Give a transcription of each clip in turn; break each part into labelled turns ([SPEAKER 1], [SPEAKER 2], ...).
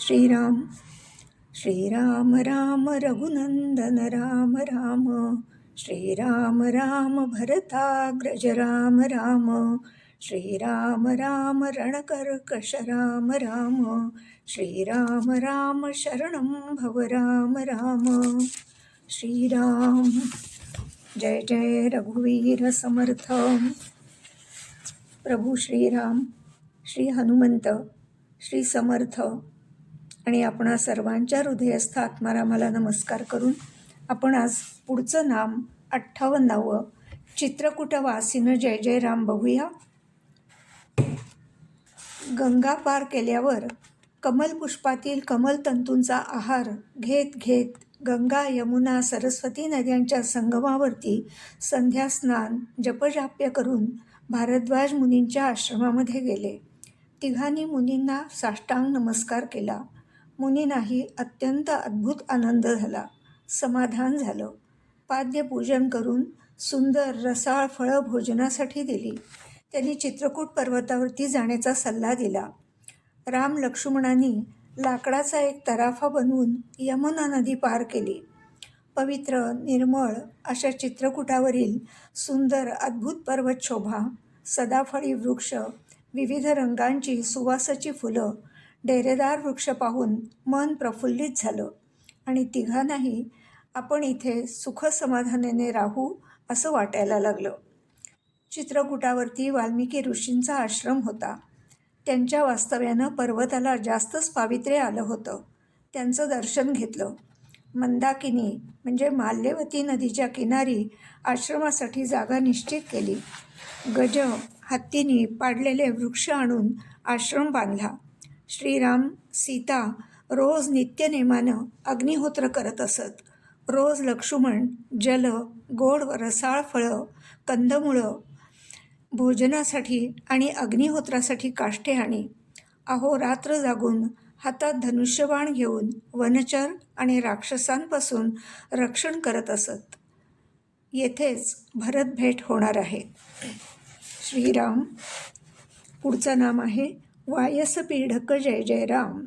[SPEAKER 1] श्रीराम श्रीराम राम रघुनंदन राम राम श्रीराम राम भरताग्रज राम राम श्रीराम राम रणकर्कश राम राम श्रीराम राम शरणं भव राम राम। श्रीराम जय जय रघुवीर समर्थ। प्रभू श्रीराम श्री हनुमंत श्री समर्थ। आणि आपणा सर्वांच्या हृदयस्थ आत्मारामाला नमस्कार करून आपण आज पुढचं नाम अठ्ठावन्नावं चित्रकूटवासीनं जय जय राम बघूया. गंगा पार केल्यावर कमलपुष्पातील कमलतंतूंचा आहार घेत घेत गंगा यमुना सरस्वती नद्यांच्या संगमावरती संध्यास्नान जपजाप्य करून भारद्वाज मुनींच्या आश्रमामध्ये गेले. तिघांनी मुनींना साष्टांग नमस्कार केला. मुनींनाही अत्यंत अद्भुत आनंद झाला. समाधान झालं. पाद्यपूजन करून सुंदर रसाळ फळं भोजनासाठी दिली. त्यांनी चित्रकूट पर्वतावरती जाण्याचा सल्ला दिला. राम लक्ष्मणांनी लाकडाचा एक तराफा बनवून यमुना नदी पार केली. पवित्र निर्मळ अशा चित्रकूटावरील सुंदर अद्भुत पर्वत शोभा सदाफळी वृक्ष विविध रंगांची सुवासाची फुलं डेरेदार वृक्ष पाहून मन प्रफुल्लित झालं. आणि तिघांनाही आपण इथे सुखसमाधानाने राहू असं वाटायला लागलं. चित्रकूटावरती वाल्मिकी ऋषींचा आश्रम होता. त्यांच्या वास्तव्यानं पर्वताला जास्तच पावित्र्य आलं होतं. त्यांचं दर्शन घेतलं. मंदाकिनी म्हणजे माल्यवती नदीच्या किनारी आश्रमासाठी जागा निश्चित केली. गज हत्तींनी पाडलेले वृक्ष आणून आश्रम बांधला. श्रीराम सीता रोज नित्यनेमानं अग्निहोत्र करत असत. रोज लक्ष्मण जल गोड व रसाळ फळं कंदमुळं भोजनासाठी आणि अग्निहोत्रासाठी काष्टे आणि अहोरात्र जागून हातात धनुष्यबाण घेऊन वनचर आणि राक्षसांपासून रक्षण करत असत. येथेच भरत भेट होणार आहे. श्रीराम पुढचं नाम आहे वायस पीढक जय जयराम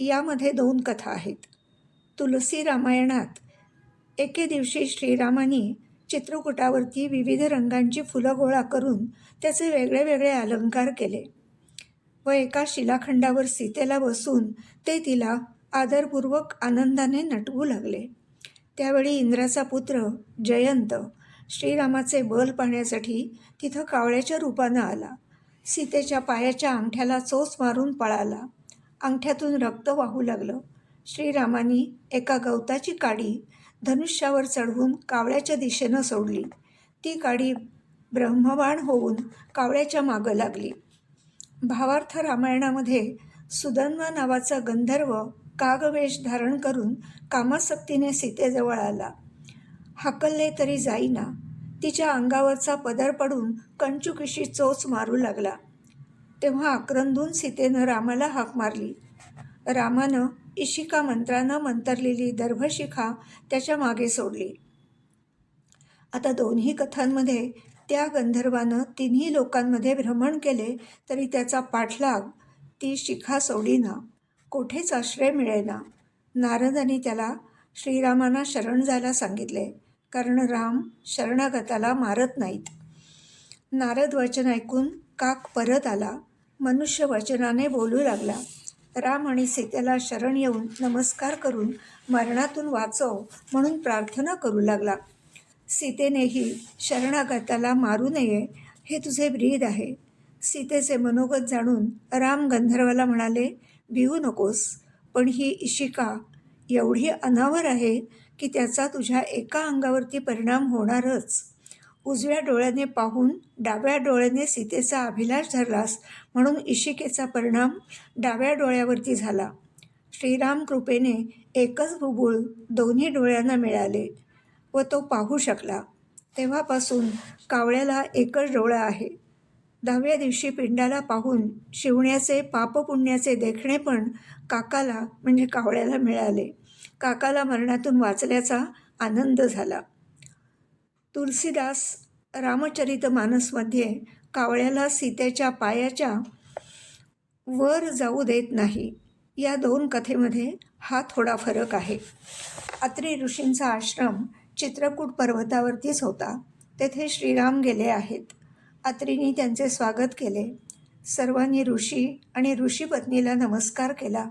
[SPEAKER 1] यामध्ये दोन कथा आहेत. तुलसी रामायणात एके दिवशी श्रीरामाने चित्रकूटावरती विविध रंगांची फुलं गोळा करून त्याचे वेगळे वेगळे अलंकार केले व एका शिलाखंडावर सीतेला बसून ते तिला आदरपूर्वक आनंदाने नटवू लागले. त्यावेळी इंद्राचा पुत्र जयंत श्रीरामाचे बल पाहण्यासाठी तिथं कावळ्याच्या रूपानं आला. सीतेच्या पायाच्या अंगठ्याला चोच मारून पळाला. अंगठ्यातून रक्त वाहू लागलं. श्रीरामानी एका गवताची काडी धनुष्यावर चढवून कावळ्याच्या दिशेनं सोडली. ती काडी ब्रह्मबाण होऊन कावळ्याच्या मागं लागली. भावार्थ रामायणामध्ये सुदन्वा नावाचा गंधर्व कागवेश धारण करून कामासक्तीने सीतेजवळ आला. हाकलले तरी जाईना. तिच्या अंगावरचा पदर पडून कंचुकीशी चोच मारू लागला. तेव्हा आक्रंदून सीतेनं रामाला हाक मारली. रामानं इशिका मंत्रानं मंतरलेली दर्भशिखा त्याच्यामागे सोडली. आता दोन्ही कथांमध्ये त्या गंधर्वानं तिन्ही लोकांमध्ये भ्रमण केले तरी त्याचा पाठलाग ती शिखा सोडीना. कोठेच आश्रय मिळेना. नारदांनी त्याला श्रीरामांना शरण जायला सांगितले. कारण राम शरणागताला मारत नाहीत. नारद वचन ऐकून काक परत आला. मनुष्य वचनाने बोलू लागला. राम आणि सीतेला शरण येऊन नमस्कार करून मरणातून वाचव म्हणून प्रार्थना करू लागला. सीतेनेही शरणागताला मारू नये हे तुझे ब्रीद आहे. सीतेचे मनोगत जाणून राम गंधर्वाला म्हणाले भिवू नकोस पण ही इशिका एवढी अनावर आहे की त्याचा तुझ्या एका अंगावरती परिणाम होणारच. उजव्या डोळ्याने पाहून डाव्या डोळ्याने सीतेचा अभिलाष धरलास म्हणून इशिकेचा परिणाम डाव्या डोळ्यावरती झाला. श्रीराम कृपेने एकच बुबुळ दोन्ही डोळ्यांना मिळाले व तो पाहू शकला. तेव्हापासून कावळ्याला एकच डोळा आहे. दहाव्या दिवशी पिंडाला पाहून शिवण्याचे पापपुण्याचे देखणे पण काकाला म्हणजे कावळ्याला मिळाले. काकाला मरणातून वाचल्याचा आनंद झाला. तुलसीदास रामचरित मानसमध्ये कावळ्याला सीतेच्या पायाच्या वर जाऊ देत नाही. या दोन कथेमध्ये हा थोडा फरक आहे. अत्री ऋषींचा आश्रम चित्रकूट पर्वतावरतीच होता. तेथे श्रीराम गेले आहेत. अत्रींनी त्यांचे स्वागत केले. सर्वांनी ऋषी आणि ऋषीपत्नीला नमस्कार केला.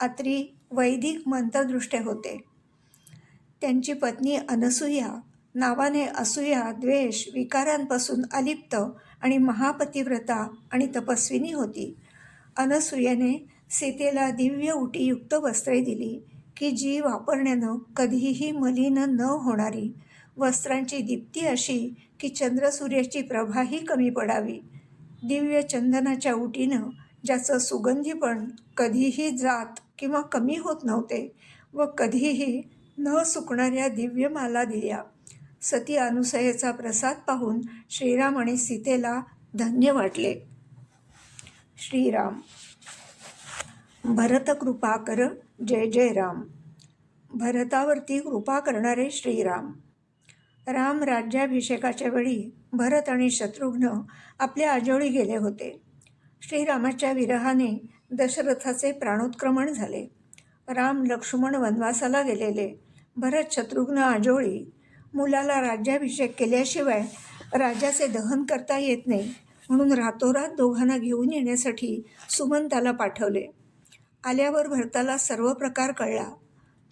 [SPEAKER 1] अत्री वैदिक मंत्रदृष्टे होते. त्यांची पत्नी अनसूया नावाने असूया द्वेष विकारांपासून अलिप्त आणि महापतिव्रता आणि तपस्विनी होती. अनसूयेने सीतेला दिव्य उटीयुक्त वस्त्रे दिली की जी वापरण्यानं कधीही मलिन न होणारी वस्त्रांची दीप्ती अशी की चंद्रसूर्याची प्रभाही कमी पडावी. दिव्य चंदनाच्या उटीनं ज्याचं सुगंधीपण कधीही जात किंवा कमी होत नव्हते व कधीही न सुकणाऱ्या दिव्यमाला दिल्या. सती अनुसयेचा प्रसाद पाहून श्रीराम आणि सीतेला धन्य वाटले. श्रीराम भरत कृपा कर जय जय राम. भरतावरती कृपा करणारे श्रीराम राम राज्याभिषेकाच्या वेळी भरत आणि शत्रुघ्न आपल्या आजोळी गेले होते. श्रीरामाच्या विरहाने दशरथाचे प्राणोत्क्रमण झाले. राम लक्ष्मण वनवासाला गेलेले. भरत शत्रुघ्न आजोळी. मुलाला राज्याभिषेक केल्याशिवाय राजाचे दहन करता येत नाही. म्हणून रातोरात दोघांना घेऊन येण्यासाठी सुमंताला पाठवले. आल्यावर भरताला सर्व प्रकार कळला.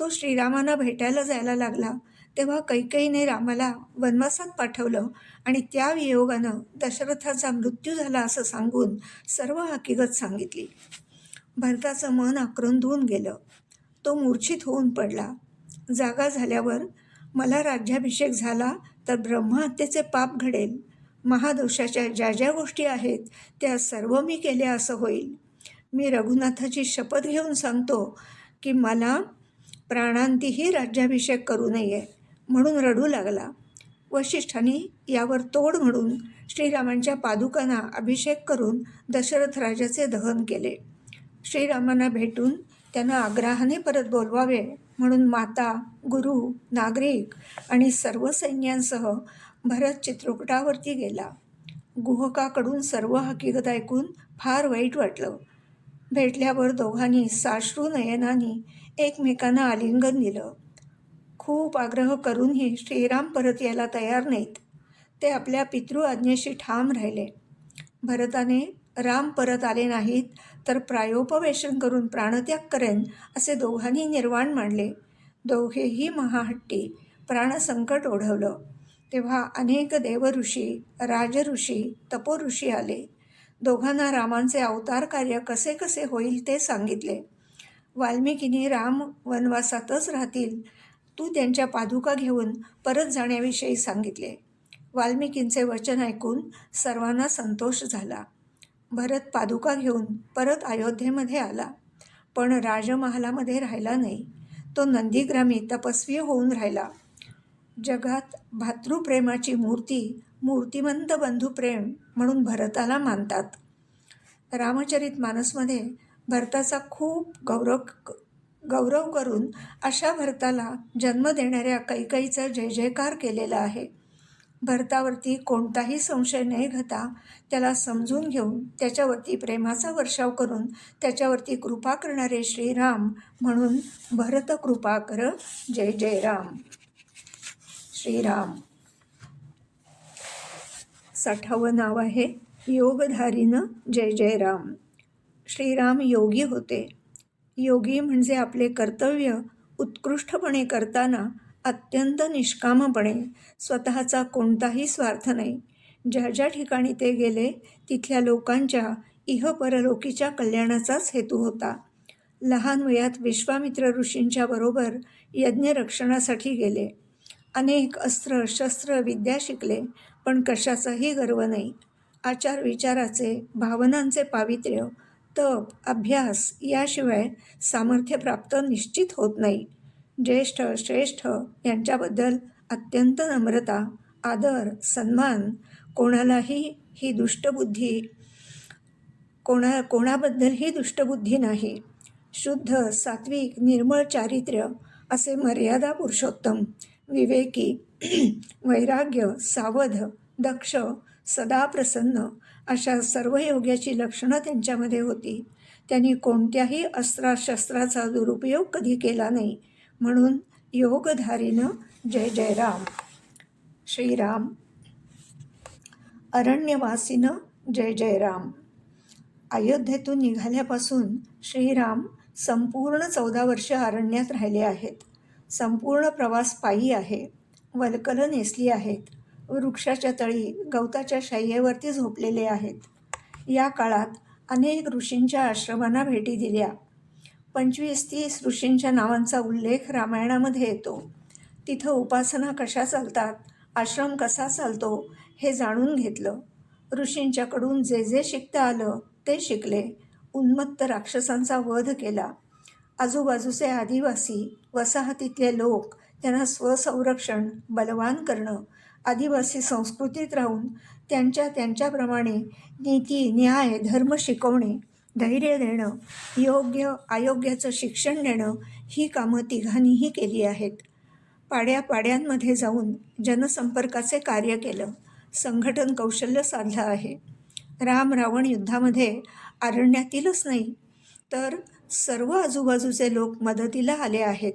[SPEAKER 1] तो श्रीरामांना भेटायला जायला लागला. तेव्हा कैकेयीने रामाला वनवासात पाठवलं आणि त्या वियोगानं दशरथाचा मृत्यू झाला असं सांगून सर्व हकीकत सांगितली. भरताचं मन आक्रंदून गेलं. तो मूर्छित होऊन पडला. जागा झाल्यावर मला राज्याभिषेक झाला तर ब्रह्महत्येचे पाप घडेल. महादोषाच्या ज्या ज्या गोष्टी आहेत त्या सर्व मी केल्या असं होईल. मी रघुनाथाची शपथ घेऊन सांगतो की मला प्राणांतीही राज्याभिषेक करू नये म्हणून रडू लागला. वशिष्ठांनी यावर तोड म्हणून श्रीरामांच्या पादुकांना अभिषेक करून दशरथ राजाचे दहन केले. श्रीरामांना भेटून त्यांना आग्रहाने परत बोलवावे. म्हणून माता गुरु नागरिक आणि सर्व सैन्यांसह भरत चित्रपटावरती गेला. गुहकाकडून सर्व हकीकत ऐकून फार वाईट वाटलं. भेटल्यावर दोघांनी साश्रू नयनांनी एकमेकांना आलिंगन दिलं. खूप आग्रह करूनही श्रीराम परत यायला तयार नाहीत. ते आपल्या पितृ आज्ञेशी ठाम राहिले. भरताने राम परत आले नाहीत तर प्रायोपवेशन करून प्राणत्याग करेन असे दोघांनी निर्वाण मांडले. दोघेही महाहट्टी प्राणसंकट ओढवलं. तेव्हा अनेक देवऋषी राजऋषी तपोऋषी आले. दोघांना रामांचे अवतार कार्य कसे कसे होईल ते सांगितले. वाल्मिकीने राम वनवासातच राहतील तू त्यांच्या पादुका घेऊन परत जाण्याविषयी सांगितले. वाल्मिकींचे वचन ऐकून सर्वांना संतोष झाला. भरत पादुका घेऊन परत अयोध्येमध्ये आला. पण राजमहालामध्ये राहिला नाही. तो नंदीग्रामी तपस्वी होऊन राहिला. जगात भातृप्रेमाची मूर्ती मूर्तिमंत बंधुप्रेम म्हणून भरताला मानतात. रामचरित मानसमध्ये भरताचा खूप गौरव गौरव करून अशा भरताला जन्म देणाऱ्या कैकईचा जय जयकार केलेला आहे. भरतावरती कोणताही संशय न घेता त्याला समजून घेऊन त्याच्यावरती प्रेमाचा वर्षाव करून त्याच्यावरती कृपा करणारे श्रीराम म्हणून भरत कृपा कर. जय जय राम श्रीराम. साठावं नाव आहे योगधारीनं जय जय राम श्रीराम योगी होते. योगी म्हणजे आपले कर्तव्य उत्कृष्टपणे करताना अत्यंत निष्कामपणे स्वतःचा कोणताही स्वार्थ नाही. ज्या ज्या ठिकाणी ते गेले तिथल्या लोकांच्या इहपरलोकीच्या कल्याणाचाच हेतू होता. लहान वयात विश्वामित्र ऋषींच्या बरोबर यज्ञरक्षणासाठी गेले. अनेक अस्त्र शस्त्र विद्या शिकले पण कशाचाही गर्व नाही. आचार विचाराचे भावनांचे पावित्र्य तप अभ्यास याशिवाय सामर्थ्य प्राप्त निश्चित होत नाही. ज्येष्ठ श्रेष्ठ यांच्याबद्दल अत्यंत नम्रता आदर सन्मान कोणालाही ही दुष्टबुद्धी कोणा कोणाबद्दलही दुष्टबुद्धी नाही. शुद्ध सात्विक निर्मळ चारित्र्य असे मर्यादा पुरुषोत्तम विवेकी वैराग्य सावध दक्ष सदा प्रसन्न अशा सर्व योग्याची लक्षणं त्यांच्यामध्ये होती. त्यांनी कोणत्याही अस्त्राशस्त्राचा दुरुपयोग कधी केला नाही. म्हणून योगधारीनं जय जय राम श्रीराम. अरण्यवासीनं जय जय राम अयोध्येतून निघाल्यापासून श्रीराम संपूर्ण चौदा वर्ष अरण्यात राहिले आहेत. संपूर्ण प्रवास पायी आहे. वल्कलं नेसली आहेत. वृक्षाच्या तळी गवताच्या शय्येवरती झोपलेले आहेत. या काळात अनेक ऋषींच्या आश्रमांना भेटी दिल्या. पंचवीस तीस ऋषींच्या नावांचा उल्लेख रामायणामध्ये येतो. तिथं उपासना कशा चालतात आश्रम कसा चालतो हे जाणून घेतलं. ऋषींच्याकडून जे जे शिकता आलं ते शिकले. उन्मत्त राक्षसांचा वध केला. आजूबाजूचे आदिवासी वसाहतीतले लोक त्यांना स्वसंरक्षण बलवान करणं आदिवासी संस्कृतीत राहून त्यांच्या त्यांच्याप्रमाणे नीती न्याय धर्म शिकवणे धैर्य देणं योग्य अयोग्याचं शिक्षण देणं ही कामं तिघांनीही केली आहेत. पाड्या पाड्यांमध्ये जाऊन जनसंपर्काचे कार्य केलं संघटन कौशल्य साधलं आहे. राम रावण युद्धामध्ये अरण्यातीलच नाही तर सर्व आजूबाजूचे लोक मदतीला आले आहेत.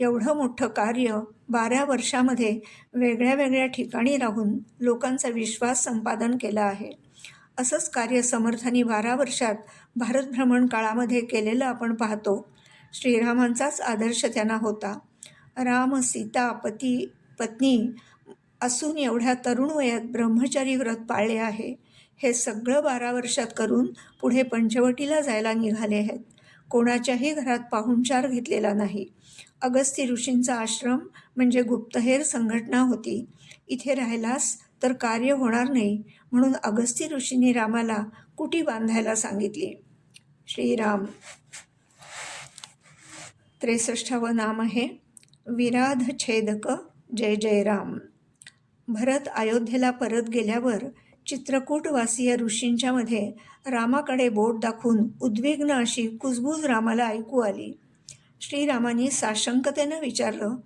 [SPEAKER 1] एवढं मोठं कार्य बारा वर्षामध्ये वेगळ्या वेगळ्या ठिकाणी राहून लोकांचा विश्वास संपादन केला आहे. असंच कार्य समर्थांनी बारा वर्षात भारत भ्रमण काळामध्ये केलेलं आपण पाहतो. श्रीरामांचाच आदर्श त्यांना होता. राम सीता पती पत्नी असून एवढ्या तरुण वयात ब्रह्मचारी व्रत पाळले आहे. हे सगळं बारा वर्षात करून पुढे पंचवटीला जायला निघाले आहेत. कोणाच्याही घरात पाहुणचार घेतलेला नाही. अगस्ती ऋषींचा आश्रम म्हणजे गुप्तहेर संघटना होती. इथे राहिलास तर कार्य होणार नाही म्हणून अगस्ती ऋषींनी रामाला कुटी बांधायला सांगितली. श्रीराम. त्रेसष्टावं नाम आहे विराध छेदक जय जय राम भरत अयोध्येला परत गेल्यावर चित्रकूटवासीय ऋषींच्यामध्ये रामाकडे बोट दाखवून उद्विग्न अशी कुजबूज रामाला ऐकू आली. श्रीरामाने साशंकतेनं विचारलं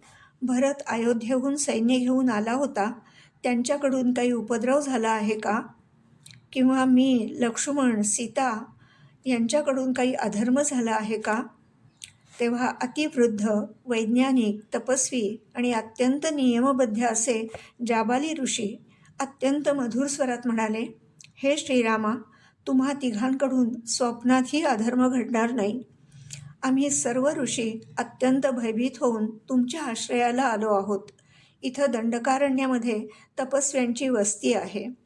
[SPEAKER 1] भरत अयोध्येहून सैन्य घेऊन आला होता त्यांच्याकडून काही उपद्रव झाला आहे का? किंवा मी लक्ष्मण सीता यांच्याकडून काही अधर्म झाला आहे का? तेव्हा अतिवृद्ध वैज्ञानिक तपस्वी आणि अत्यंत नियमबद्ध असे जाबाली ऋषी अत्यंत मधुर स्वरात म्हणाले हे श्रीरामा तुम्हा तिघांकडून स्वप्नातही अधर्म घडणार नाही. आम्ही सर्व ऋषी अत्यंत भयभीत होऊन तुमच्या आश्रयाला आलो आहोत. इथं दंडकारण्यामध्ये तपस्व्यांची वस्ती आहे.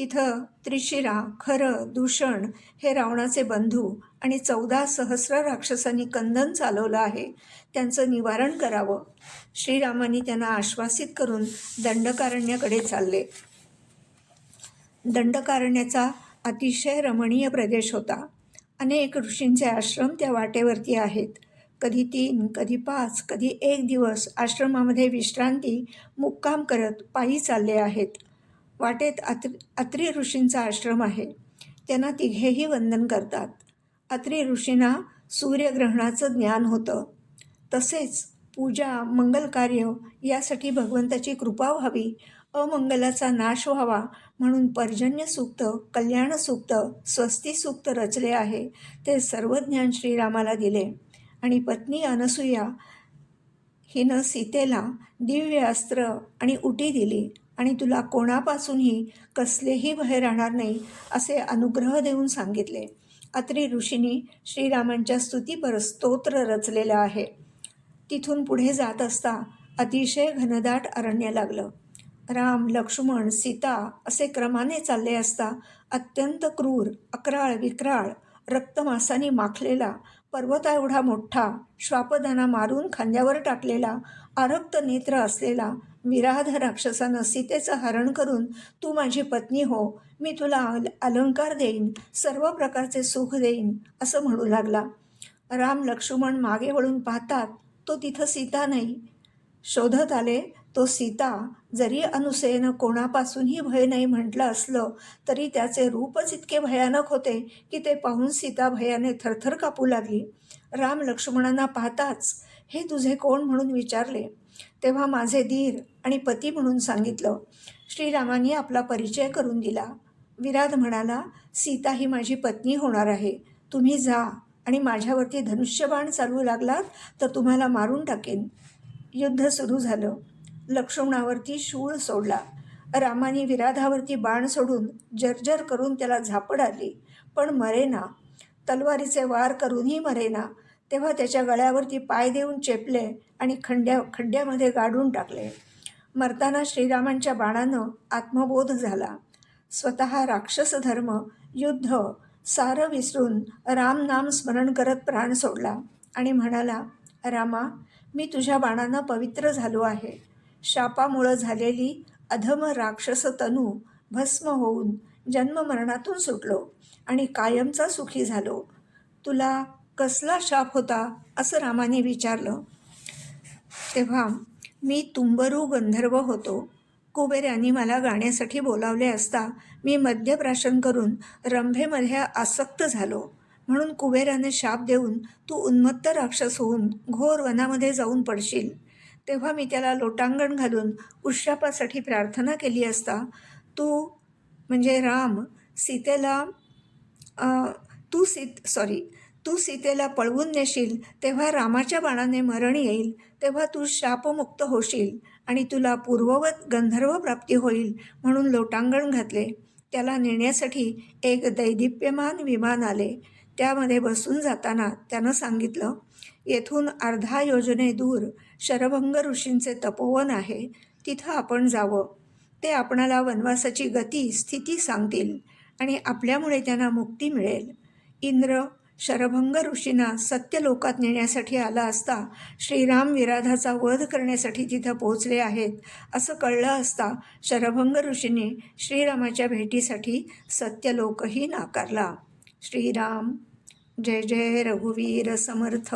[SPEAKER 1] तिथं त्रिशिरा खरं दूषण हे रावणाचे बंधू आणि चौदा सहस्र राक्षसांनी कंदन चालवलं आहे त्यांचं निवारण करावं. श्रीरामांनी त्यांना आश्वासित करून दंडकारण्याकडे चालले. दंडकारण्याचा अतिशय रमणीय प्रदेश होता. अनेक ऋषींचे आश्रम त्या वाटेवरती आहेत. कधी तीन कधी पाच कधी एक दिवस आश्रमामध्ये विश्रांती मुक्काम करत पायी चालले आहेत. वाटेत अत्रि अत्रि ऋषींचा आश्रम आहे. त्यांना तिघेही वंदन करतात. अत्रि ऋषींना सूर्यग्रहणाचं ज्ञान होतं. तसेच पूजा मंगलकार्य यासाठी भगवंताची कृपा व्हावी अमंगलाचा नाश व्हावा म्हणून पर्जन्य सूक्त कल्याण सूक्त स्वस्ती सूक्त रचले आहे ते सर्व ज्ञान श्रीरामाला दिले. आणि पत्नी अनसूया हिनं सीतेला दिव्य अस्त्र आणि उटी दिली. आणि तुला कोणापासूनही कसलेही भय राहणार नाही असे अनुग्रह देऊन सांगितले. अत्री ऋषींनी श्रीरामांच्या स्तुतीपर स्तोत्र रचलेलं आहे. तिथून पुढे जात असता अतिशय घनदाट अरण्य लागलं. राम लक्ष्मण सीता असे क्रमाने चालले असता अत्यंत क्रूर अकराळ विक्राळ रक्तमासाने माखलेला पर्वता एवढा मोठा श्वापदाना मारून खांद्यावर टाकलेला आरक्त नेत्र असलेला विराध राक्षसानं सीतेचं हरण करून तू माझी पत्नी हो मी तुला अल अलंकार देईन सर्व प्रकारचे सुख देईन असं म्हणू लागला. राम लक्ष्मण मागे वळून पाहतात तो तिथं सीता नाही. शोधत आले तो सीता जरी अनुसेनं कोणापासूनही भय नाही म्हटलं असलं तरी त्याचे रूपच इतके भयानक होते की ते पाहून सीता भयाने थरथर कापू लागली. राम लक्ष्मणांना पाहताच हे तुझे कोण? म्हणून विचारले. तेव्हा माझे धीर आणि पती म्हणून सांगितलं श्रीरामांनी आपला परिचय करून दिला. विराध म्हणाला सीता ही माझी पत्नी होणार आहे. तुम्ही जा आणि माझ्यावरती धनुष्यबाण चालू लागलात तर तुम्हाला मारून टाकेन. युद्ध सुरू झालं. लक्ष्मणावरती शूळ सोडला. रामाने विराधावरती बाण सोडून जर्जर करून त्याला झापड आली पण मरेना. तलवारीचे वार करूनही मरेना. तेव्हा त्याच्या गळ्यावरती पाय देऊन चेपले आणि खंड्या खड्ड्यामध्ये गाडून टाकले. मरताना श्रीरामांच्या बाणानं आत्मबोध झाला. स्वतः राक्षस धर्म युद्ध सारं विसरून राम नाम स्मरण करत प्राण सोडला आणि म्हणाला रामा मी तुझ्या बाणानं पवित्र झालो आहे. शापामुळं झालेली अधम राक्षस तनू भस्म होऊन जन्ममरणातून सुटलो आणि कायमचा सुखी झालो. तुला कसला शाप होता असं रामाने विचारलं. तेव्हा मी तुंबरू गंधर्व होतो. कुबेरांनी मला गाण्यासाठी बोलावले असता मी मद्यप्राशन करून रंभेमध्ये आसक्त झालो. म्हणून कुबेराने शाप देऊन तू उन्मत्त राक्षस होऊन घोर वनामध्ये जाऊन पडशील. तेव्हा मी त्याला लोटांगण घालून उशापासाठी प्रार्थना केली असता तू म्हणजे राम सीतेला तू सीत सॉरी तू सीतेला पळवून नेशील तेव्हा रामाच्या बाणाने मरण येईल तेव्हा तू शापमुक्त होशील आणि तुला पूर्ववत गंधर्व प्राप्ती होईल म्हणून लोटांगण घातले. त्याला नेण्यासाठी एक दैदिप्यमान विमान आले. त्यामध्ये बसून जाताना त्यानं सांगितलं येथून अर्धा योजने दूर शरभंग ऋषींचे तपोवन आहे. तिथं आपण जावं. ते आपणाला वनवासाची गती स्थिती सांगतील आणि आपल्यामुळे त्यांना मुक्ती मिळेल. इंद्र शरभंग ऋषींना सत्यलोकात नेण्यासाठी आला असता श्रीराम विराधाचा वध करण्यासाठी तिथं पोहोचले आहेत असं कळलं असता शरभंग ऋषींनी श्रीरामाच्या भेटीसाठी सत्यलोकही नाकारला. श्रीराम जय जय रघुवीर समर्थ.